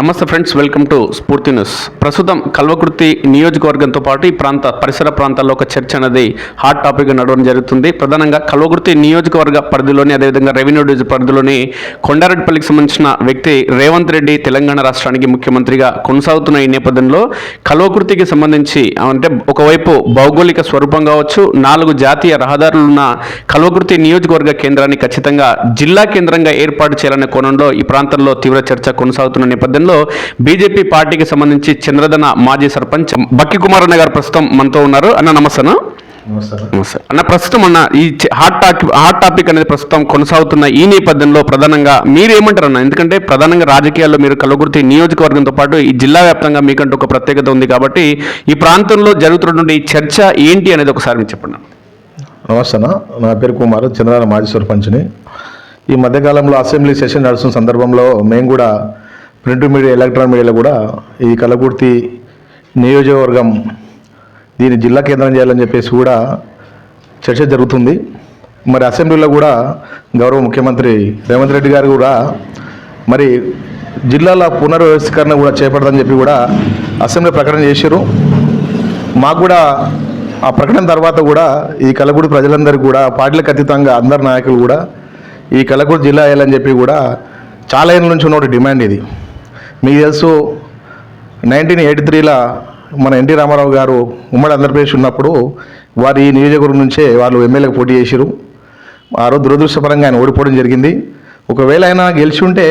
నమస్తే friends welcome to Sphurthi news. ప్రస్తుతం కల్వకుర్తి నియోజకవర్గంతో పాటు ఈ ప్రాంత పరిసర ప్రాంతాల్లో ఒక చర్చ అనేది హాట్ టాపిక్గా నడవడం జరుగుతుంది. ప్రధానంగా కల్వకుర్తి నియోజకవర్గ పరిధిలోని అదేవిధంగా రెవెన్యూ డివిజన్ పరిధిలోని కొండారెడ్డిపల్లికి సంబంధించిన వ్యక్తి రేవంత్ రెడ్డి తెలంగాణ రాష్ట్రానికి ముఖ్యమంత్రిగా కొనసాగుతున్న ఈ నేపథ్యంలో కల్వకుర్తికి సంబంధించి అంటే ఒకవైపు భౌగోళిక స్వరూపం కావచ్చు నాలుగు జాతీయ రహదారులు ఉన్న కల్వకుర్తి నియోజకవర్గ కేంద్రాన్ని ఖచ్చితంగా జిల్లా కేంద్రంగా ఏర్పాటు చేయాలనే కోణంలో ఈ ప్రాంతంలో తీవ్ర చర్చ కొనసాగుతున్న నేపథ్యం నేపథ్యంలో బీజేపీ పార్టీకి సంబంధించి చంద్రధన మాజీ సర్పంచ్ బక్కి కుమార్ అన్న గారు ప్రస్తుతం మనతో ఉన్నారు. అన్న నమస్తేనా అన్న. ప్రస్తుతం అన్న ఈ హాట్ టాపిక్ హాట్ టాపిక్ అనేది ప్రస్తుతం కొనసాగుతున్న ఈ నేపథ్యంలో ప్రధానంగా మీరు ఏమంటారు అన్న? ఎందుకంటే ప్రధానంగా రాజకీయాల్లో మీరు కలగుర్తి నియోజకవర్గంతో పాటు ఈ జిల్లా వ్యాప్తంగా మీకంటూ ఒక ప్రత్యేకత ఉంది కాబట్టి ఈ ప్రాంతంలో జరుగుతున్నటువంటి ఈ చర్చ ఏంటి అనేది ఒకసారి మీరు చెప్పండి నమస్తే. నా పేరు కుమార్ చంద్రనారాయణ మాజీ సర్పంచ్ని. ఈ మధ్యకాలంలో అసెంబ్లీ సెషన్ నడుస్తున్న సందర్భంలో మేము కూడా ప్రింట్ మీడియా ఎలక్ట్రానిక్ మీడియాలో కూడా ఈ కలకుర్తి నియోజకవర్గం దీన్ని జిల్లా కేంద్రం చేయాలని చెప్పేసి కూడా చర్చ జరుగుతుంది. మరి అసెంబ్లీలో కూడా గౌరవ ముఖ్యమంత్రి రేవంత్ రెడ్డి గారు కూడా మరి జిల్లాల పునర్వ్యవస్థీకరణ కూడా చేపడదని చెప్పి కూడా అసెంబ్లీ ప్రకటన చేశారు. మాకు కూడా ఆ ప్రకటన తర్వాత కూడా ఈ కలగూడి ప్రజలందరూ కూడా పార్టీలకు అతీతంగా అందరు నాయకులు కూడా ఈ కలగూడి జిల్లా వేయాలని చెప్పి కూడా చాలా ఏళ్ళ నుంచి ఉన్న ఒక డిమాండ్ ఇది. మీకు తెలుసు నైన్టీన్ ఎయిటీ త్రీలో మన ఎన్టీ రామారావు గారు ఉమ్మడి ఆంధ్రప్రదేశ్ ఉన్నప్పుడు వారి నియోజకవర్గం నుంచే వాళ్ళు ఎమ్మెల్యేకి పోటీ చేశారు ఆ రోజు దురదృష్టపరంగా ఆయన ఓడిపోవడం జరిగింది. ఒకవేళ ఆయన గెలిచి ఉంటే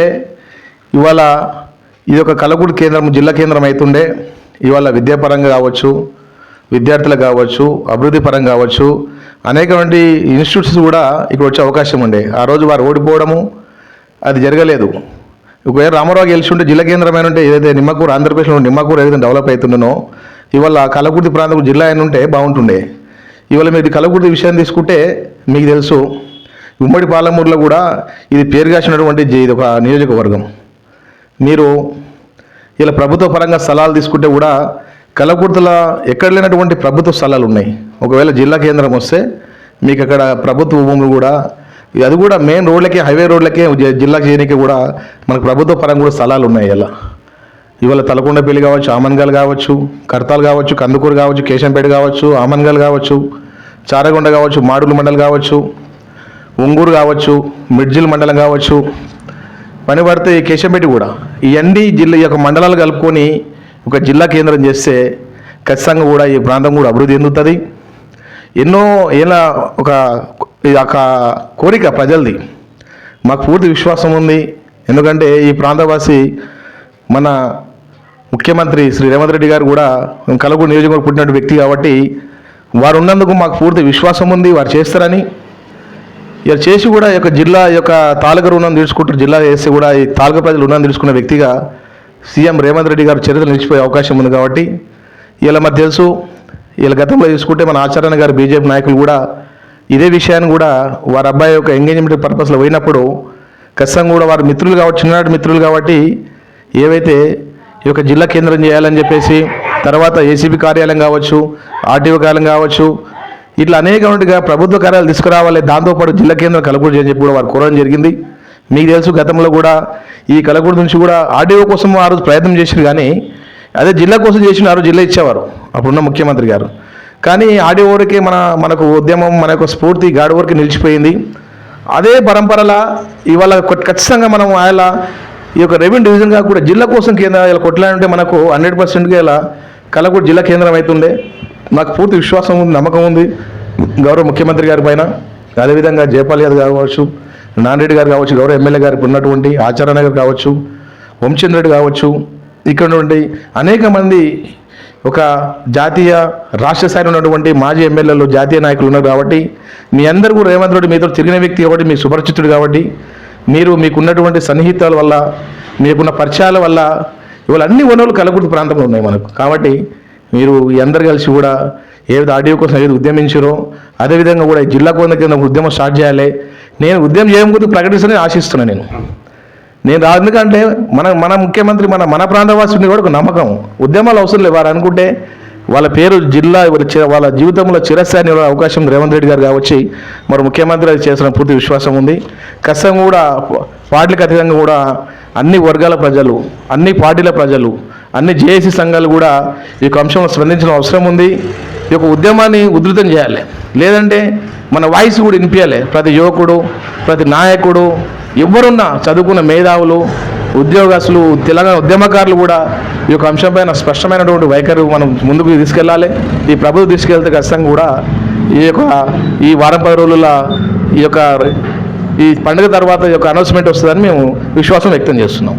ఇవాళ ఇది ఒక కలగూడు కేంద్రం జిల్లా కేంద్రం అవుతుండే ఇవాళ విద్యాపరంగా కావచ్చు విద్యార్థులకు కావచ్చు అభివృద్ధి పరంగా కావచ్చు అనేకమంది ఇన్స్టిట్యూట్స్ కూడా ఇక్కడ వచ్చే అవకాశం ఉండే. ఆ రోజు వారు ఓడిపోవడము అది జరగలేదు. ఒకవేళ రామారావు గెలిచి ఉంటే జిల్లా కేంద్రమైన ఉంటే ఏదైతే నిమ్మకూరు ఆంధ్రప్రదేశ్లో నిమ్మకూరు ఏదైతే డెవలప్ అవుతుందో ఇవాళ కలకుర్తి ప్రాంతం జిల్లా అయిన ఉంటే బాగుంటుండే. ఇవాళ మీరు కలకుర్తి విషయం తీసుకుంటే మీకు తెలుసు ఉమ్మడి పాలమూరులో కూడా ఇది పేరుగాసినటువంటి ఇది ఒక నియోజకవర్గం. మీరు ఇలా ప్రభుత్వ పరంగా స్థలాలు తీసుకుంటే కూడా కలకుర్తుల ఎక్కడ లేనటువంటి ప్రభుత్వ స్థలాలు ఉన్నాయి. ఒకవేళ జిల్లా కేంద్రం వస్తే మీకు అక్కడ ప్రభుత్వ భూములు కూడా అది కూడా మెయిన్ రోడ్లకే హైవే రోడ్లకే జిల్లా చేయడానికి కూడా మనకు ప్రభుత్వ పరంగా కూడా స్థలాలు ఉన్నాయి ఇలా. ఇవాళ తలకొండపల్లి కావచ్చు ఆమన్గల్ కావచ్చు కర్తాల్ కావచ్చు కందుకూరు కావచ్చు కేశంపేట కావచ్చు ఆమన్గల్ కావచ్చు చారగొండ కావచ్చు మాడుగుల మండలం కావచ్చు ఒంగూరు కావచ్చు మిడ్జిల్ మండలం కావచ్చు పని పడితే ఈ కేశంపేట కూడా. ఇవన్నీ జిల్లా ఈ యొక్క మండలాలు కలుపుకొని ఒక జిల్లా కేంద్రం చేస్తే ఖచ్చితంగా కూడా ఈ ప్రాంతం కూడా అభివృద్ధి చెందుతుంది. ఎన్నో ఏళ్ళ ఒక ఇది ఒక కోరిక ప్రజలది. మాకు పూర్తి విశ్వాసం ఉంది. ఎందుకంటే ఈ ప్రాంతవాసి మన ముఖ్యమంత్రి శ్రీ రేవంత్ రెడ్డి గారు కూడా కలగూరు నియోజకవర్గం పుట్టినటువంటి వ్యక్తి కాబట్టి వారు ఉన్నందుకు మాకు పూర్తి విశ్వాసం ఉంది. వారు చేస్తారని. ఇక చేసి కూడా ఈ యొక్క జిల్లా యొక్క తాలూకా రుణం తీసుకుంటారు జిల్లా చేసి కూడా ఈ తాలూకా ప్రజలు రుణం తీసుకున్న వ్యక్తిగా సీఎం రేవంత్ రెడ్డి గారు చరిత్ర నిలిచిపోయే అవకాశం ఉంది కాబట్టి ఇలా మాకు తెలుసు. వీళ్ళ గతంలో చూసుకుంటే మన ఆచార్య గారు బీజేపీ నాయకులు కూడా ఇదే విషయాన్ని కూడా వారి అబ్బాయి యొక్క ఎంగేజ్మెంట్ పర్పస్లో పోయినప్పుడు ఖచ్చితంగా కూడా వారి మిత్రులు కావచ్చు చిన్ననాటి మిత్రులు కాబట్టి ఏవైతే ఈ యొక్క జిల్లా కేంద్రం చేయాలని చెప్పేసి తర్వాత ఏసీబీ కార్యాలయం కావచ్చు ఆర్టీఓ కార్యాలయం కావచ్చు ఇట్లా అనేకమైనగా ప్రభుత్వ కార్యాలు తీసుకురావాలి దాంతోపాటు జిల్లా కేంద్రం కలకూడదు అని చెప్పి కూడా వారు కోరడం జరిగింది. మీకు తెలుసు గతంలో కూడా ఈ కలకూడ నుంచి కూడా ఆర్డీఓ కోసం ఆ రోజు ప్రయత్నం చేశారు కానీ అదే జిల్లా కోసం చేసిన ఆ రోజు జిల్లా ఇచ్చేవారు. అప్పుడున్న ముఖ్యమంత్రి గారు. కానీ ఆర్డీఓకి మన మనకు ఉద్యమం మన యొక్క స్ఫూర్తి గాడి వరకు నిలిచిపోయింది. అదే పరంపరలా ఇవాళ ఖచ్చితంగా మనం ఆయన ఈ యొక్క రెవెన్యూ డివిజన్గా కూడా జిల్లా కోసం కేంద్ర ఇలా కొట్లాడంటే మనకు హండ్రెడ్ పర్సెంట్గా ఇలా కలకూడ జిల్లా కేంద్రం అవుతుండే నాకు పూర్తి విశ్వాసం ఉంది నమ్మకం ఉంది. గౌరవ ముఖ్యమంత్రి గారి పైన అదేవిధంగా జయపాల్ యాదవ్ కావచ్చు నాన్రెడ్డి గారు కావచ్చు గౌరవ ఎమ్మెల్యే గారికి ఉన్నటువంటి ఆచార్య గారు కావచ్చు వంశచంద్ర కావచ్చు ఇక్కడ నుండి అనేక మంది ఒక జాతీయ రాష్ట్ర స్థాయిలో ఉన్నటువంటి మాజీ ఎమ్మెల్యేలు జాతీయ నాయకులు ఉన్నారు కాబట్టి మీ అందరూ కూడా రేవంత్ రెడ్డి మీతో తిరిగిన వ్యక్తి కాబట్టి మీ సుపరిచితుడు కాబట్టి మీరు మీకున్నటువంటి సన్నిహితాల వల్ల మీకున్న పరిచయాల వల్ల ఇవాళ అన్ని వనరులు కలగుర్తి ప్రాంతంలో ఉన్నాయి మనకు. కాబట్టి మీరు ఈ అందరు కలిసి కూడా ఏదైతే ఆడియో కోసం ఏది ఉద్యమించారో అదేవిధంగా కూడా జిల్లా కోన కింద ఉద్యమం స్టార్ట్ చేయాలి. నేను ఉద్యమం చేయకపోతే ప్రకటిస్తానని ఆశిస్తున్నాను నేను. నేను రా ఎందుకంటే మన మన ముఖ్యమంత్రి మన మన ప్రాంతవాసుని కూడా ఒక నమ్మకం. ఉద్యమాలు అవసరం లేవు వారు అనుకుంటే వాళ్ళ పేరు జిల్లా వాళ్ళ వాళ్ళ జీవితంలో చిరస్థాయి అవకాశం రేవంత్ రెడ్డి గారు కావచ్చి మరి ముఖ్యమంత్రి అది చేసిన పూర్తి విశ్వాసం ఉంది. ఖచ్చితంగా కూడా పార్టీలకు అతీతంగా కూడా అన్ని వర్గాల ప్రజలు అన్ని పార్టీల ప్రజలు అన్ని జేఏసీ సంఘాలు కూడా ఈ యొక్క అంశంలో స్పందించిన అవసరం ఉంది. ఈ యొక్క ఉద్యమాన్ని ఉధృతం చేయాలి. లేదంటే మన వాయిస్ కూడా వినిపించాలి. ప్రతి యువకుడు ప్రతి నాయకుడు ఎవరున్నా చదువుకున్న మేధావులు ఉద్యోగస్తులు తెలంగాణ ఉద్యమకారులు కూడా ఈ యొక్క అంశంపైన స్పష్టమైనటువంటి వైఖరి మనం ముందుకు తీసుకెళ్ళాలి. ఈ ప్రభుత్వం తీసుకెళ్తే ఖచ్చితంగా కూడా ఈ యొక్క ఈ వారం పది రోజుల ఈ యొక్క ఈ పండుగ తర్వాత ఈ యొక్క అనౌన్స్మెంట్ వస్తుందని మేము విశ్వాసం వ్యక్తం చేస్తున్నాం.